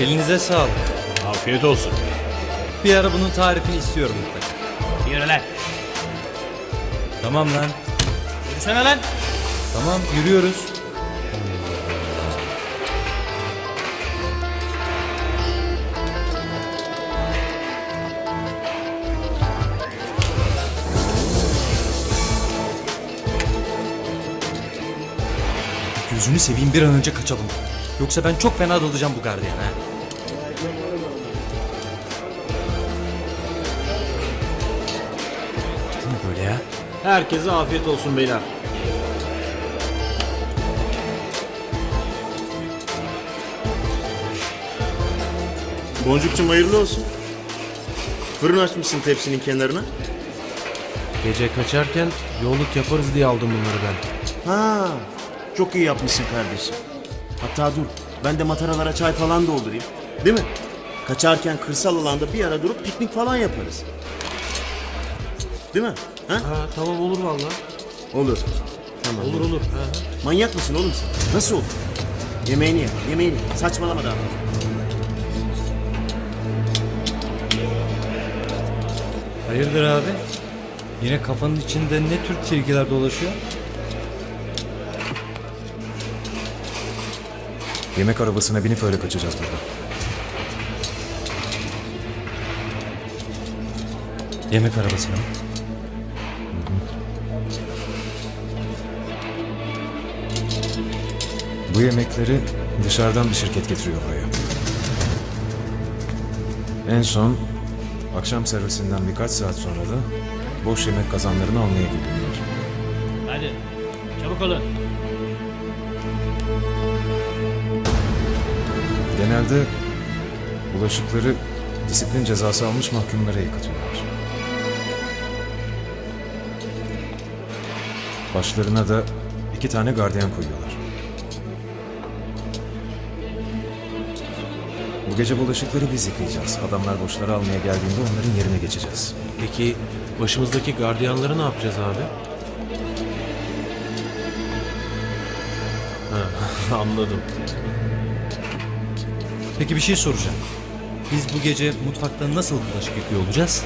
Elinize sağlık. Afiyet olsun. Bir ara bunun tarifini istiyorum mutlaka. Yürü lan. Tamam lan. Yürüsene lan. Tamam yürüyoruz. Gözünü seveyim bir an önce kaçalım. Yoksa ben çok fena dalacağım bu gardiyana. Ne böyle ya? Herkese afiyet olsun beyler. Boncukçum hayırlı olsun. Fırın açmışsın tepsinin kenarına. Gece kaçarken yolluk yaparız diye aldım bunları ben. Ha, çok iyi yapmışsın kardeşim. Hatta dur, ben de mataralara çay falan doldurayım. Değil mi? Kaçarken kırsal alanda bir ara durup piknik falan yaparız. Değil mi? Ha? Ha tamam olur valla. Olur. Tamam. Olur olur. Ha, ha. Manyak mısın oğlum sen? Nasıl olur? Yemeğini ye, yemeğini. Saçmalama daha. Hayırdır abi? Yine kafanın içinde ne tür tilkiler dolaşıyor? Yemek arabasına binip öyle kaçacağız burada. Yemek arabasına mı? Bu yemekleri dışarıdan bir şirket getiriyor buraya. En son akşam servisinden birkaç saat sonra da boş yemek kazanlarını almaya geliyorlar. Hadi. Çabuk olun. Genelde bulaşıkları disiplin cezası almış mahkumlara yıkatıyorlar. Başlarına da iki tane gardiyan koyuyorlar. Bu gece bulaşıkları biz yıkayacağız. Adamlar boşları almaya geldiğinde onların yerine geçeceğiz. Peki başımızdaki gardiyanları ne yapacağız abi? Ha, anladım. Peki bir şey soracağım. Biz bu gece mutfakta nasıl bulaşık yıkıyor olacağız?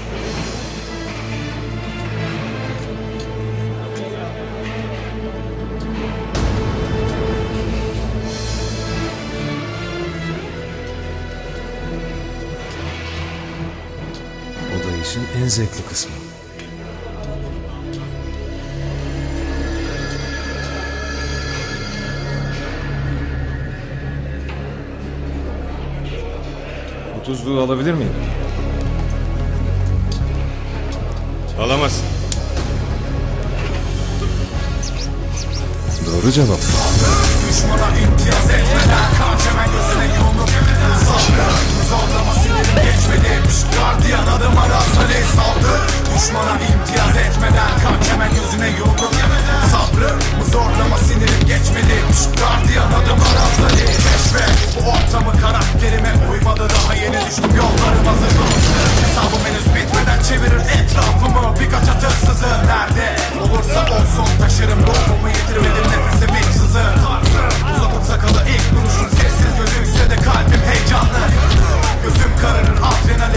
İşin en zevkli kısmı. Bu tuzluğu alabilir miyim? Alamazsın. Doğru cevap. Düşmana imtiyaz etmeden hemen gözüne Düşmana imtiyaz etmeden Kaç hemen yüzüne yumruk Sabrı bu zorlama sinirim geçmedi. Pişt gardiyan adım arazları Keşfe. Bu ortamı karakterime Uymadı daha yeni düştüm yollarım hazır. Olsun Hesabım henüz bitmeden çevirir etrafımı. Birkaç atırsızı nerede olursa olsun Taşırım ruhumu yeter